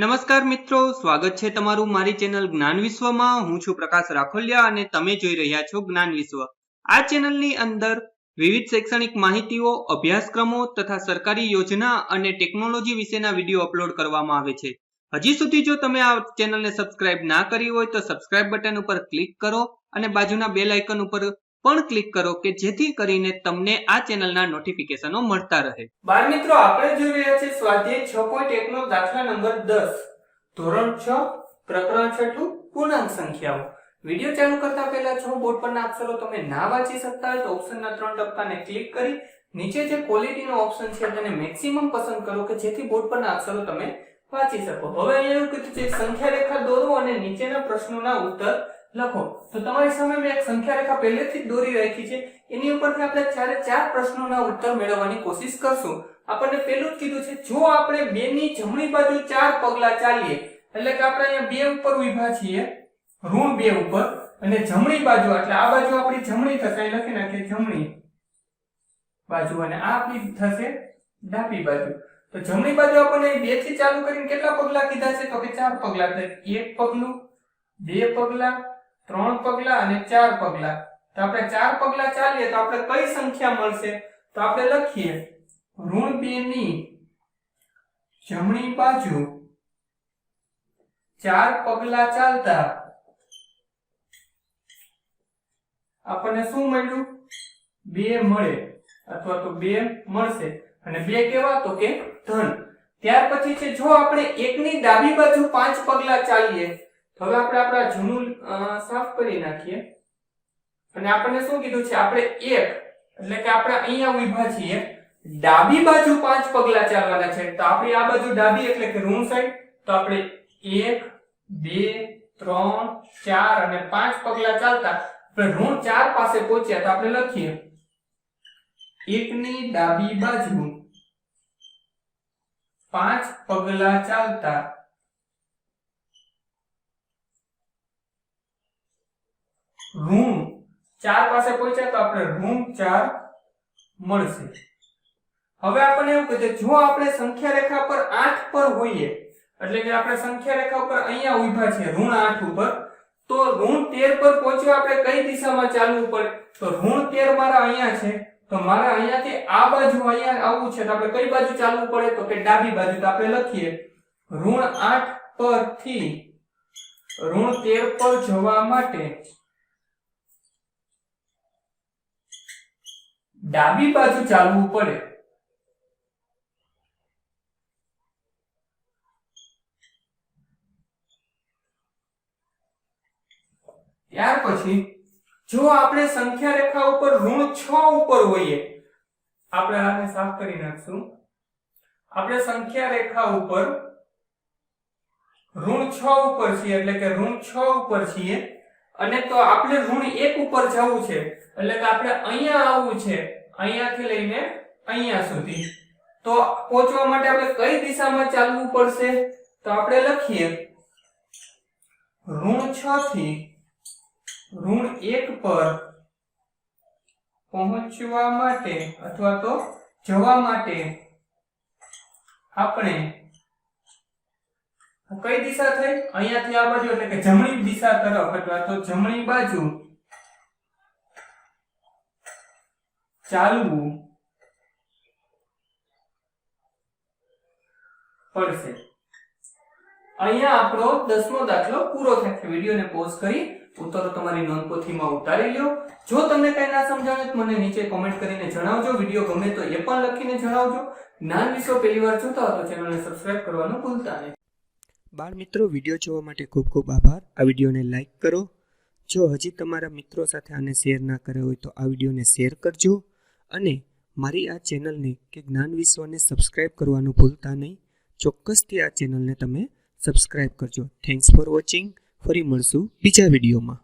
નમસ્કાર મિત્રો, સ્વાગત છે તમારું મારી ચેનલ જ્ઞાન વિશ્વમાં. હું છું પ્રકાશ રાખોલિયા અને તમે જોઈ રહ્યા છો જ્ઞાન વિશ્વ. આ ચેનલની અંદર વિવિધ શૈક્ષણિક માહિતીઓ, અભ્યાસક્રમો તથા સરકારી યોજના અને ટેકનોલોજી વિશેના વીડિયો અપલોડ કરવામાં આવે છે. હજી સુધી જો તમે આ ચેનલને સબસ્ક્રાઇબ ના કરી હોય તો સબસ્ક્રાઇબ બટન ઉપર ક્લિક કરો અને બાજુના બેલ આઇકન ઉપર પણ ક્લિક કરો કે જેથી કરીને તમને આ ચેનલના નોટિફિકેશનો મળતા રહે. બાળ મિત્રો, આપણે જોઈ રહ્યા છે સ્વાધ્યાય છ પોઈન્ટ એક નો દાખલા નંબર દસ. ધોરણ છ, પ્રકરણ છઠ્ઠું, પૂર્ણાંક સંખ્યાઓ. વીડિયો ચાલુ કરતા પહેલા જો બોર્ડ પરના અક્ષરો તમે ના વાંચી શકતા હોય તો ઓપ્શનના ત્રણ ટપકાને ક્લિક કરી નીચે જે ક્વોલિટીનો ઓપ્શન છે તેને મેક્સિમમ પસંદ કરો કે જેથી બોર્ડ પરના અક્ષરો તમે વાંચી શકો. હવે અહીંયા એવું કીધું છે સંખ્યા રેખા દોરો અને નીચેના પ્રશ્નોના ઉત્તર લખો. તો તમારી સામે મેં એક સંખ્યા રેખા પહેલેથી જ દોરી રાખી છે. એની ઉપરથી આપણે ચારે ચાર પ્રશ્નોના ઉત્તર મેળવવાની કોશિશ કરશું. આપણને પહેલું જ કીધું છે, જો આપણે બે ની જમણી બાજુ ચાર પગલા ચાલીએ, એટલે કે આપણે અહીંયા બે ઉપર ઊભા છીએ, ઋણ બે ઉપર, અને જમણી બાજુ, એટલે આ બાજુ આપણી જમણી થશે લખી નાખીએ જમણી બાજુ, અને આ આપણી થશે ડાબી બાજુ. તો જમણી બાજુ આપણને બેથી ચાલુ કરીને કેટલા પગલા કીધા છે? તો કે ચાર પગલા. એક પગલું, બે પગલા ત્રણ પગલા અને ચાર પગલા. તો આપણે ચાર પગલા ચાલીએ તો આપણે કઈ સંખ્યા મળશે? તો આપણે લખીએ. ઋણ બે ની જમણી બાજુ ચાર પગલા ચાલતા. આપણને શું મળ્યું? બે મળે અથવા તો બે મળશે. અને બે કેવા? તો કે ધન. ત્યાર પછી છે, જો આપણે એકની ડાબી બાજુ પાંચ પગલા ચાલીએ હવે આપણે આપણા જૂનું સાફ કરી નાખીએ. અને આપણને શું કીધું છે? આપણે એક, એટલે કે આપણે અહીંયા ઊભા છીએ. ડાબી બાજુ પાંચ પગલા ચાલવાના છે. તો આપણી આ બાજુ ડાબી એટલે કે રૂમ સાઈડ. તો આપણે એક, બે, ત્રણ, ચાર અને પાંચ પગલા ચાલતા. આપણે ઋણ ચાર પાસે પહોંચ્યા તો આપણે લખીએ. એકની ડાબી બાજુ પાંચ પગલા ચાલતા. ઋણ ચાર પાસે પહોંચ્યા તો આપણે રૂમ ચાર મળશે. હવે આપણને એવું કહે જો આપણે સંખ્યા રેખા પર આઠ પર હોઈએ, એટલે કે આપણે સંખ્યા રેખા ઉપર અહીંયા ઊભા છે ઋણ આઠ ઉપર, તો ઋણ તેર પર પહોંચ્યો આપણે કઈ દિશામાં ચાલવું પડે? તો ઋણ તેર મારા અહીંયા છે, તો મારે અહીંયાથી આ બાજુ અહીંયા આવવું છે, તો આપણે કઈ બાજુ ચાલવું પડે? તો કે ડાબી બાજુ, તો આપણે લખીએ, ઋણ આઠ પરથી ઋણ તેર પર જવા માટે ડાબી બાજુ ચાલવું પડે. ત્યાર પછી, જો આપણે સંખ્યા રેખા ઉપર ઋણ છ ઉપર હોઈએ, આપણે આને સાફ કરી નાખશું. આપણે સંખ્યા રેખા ઉપર ઋણ છ ઉપર છીએ, એટલે કે ઋણ છ ઉપર છીએ. અને તો આપણે ઋણ એક ઉપર જવું છે, એટલે કે આપણે અહીંયા આવવું છે. અહીંયાથી લઈને અહીંયા સુધી. તો પહોંચવા માટે આપણે કઈ દિશામાં ચાલવું પડશે? તો આપણે લખીએ. ઋણ છ થી ઋણ એક પર પહોંચવા માટે અથવા તો જવા માટે આપણે કઈ દિશા થઈ? અહીંયાથી આ બાજુ એટલે કે જમણી દિશા તરફ અથવા તો જમણી બાજુ ચાલવું પડશે. અહીંયા આપણો દસમો દાખલો પૂરો થાય. વિડીયોને પોઝ કરી ઉત્તરો તમારી નોંધપોથીમાં ઉતારી લ્યો. જો તમને કંઈ ના સમજાવે તો મને નીચે કોમેન્ટ કરીને જણાવજો. વીડિયો ગમે તો એ પણ લખીને જણાવજો. જ્ઞાન વિશ્વ પહેલી વાર જોતા હો તો ચેનલને સબસ્ક્રાઇબ કરવાનું ભૂલતા નહીં. બાળ મિત્રો, વીડિયો જોવા માટે ખૂબ ખૂબ આભાર. આ વિડીયોને લાઇક કરો. જો હજી તમારા મિત્રો સાથે આને શેર ના કર્યો હોય તો આ વિડીયોને શેર કરજો. અને મારી આ ચેનલને કે જ્ઞાન વિશ્વને સબસ્ક્રાઈબ કરવાનું ભૂલતા નહીં, ચોક્કસથી આ ચેનલને તમે સબસ્ક્રાઈબ કરજો. થેન્ક્સ ફોર વોચિંગ ફરી મળશું બીજા વિડીયોમાં.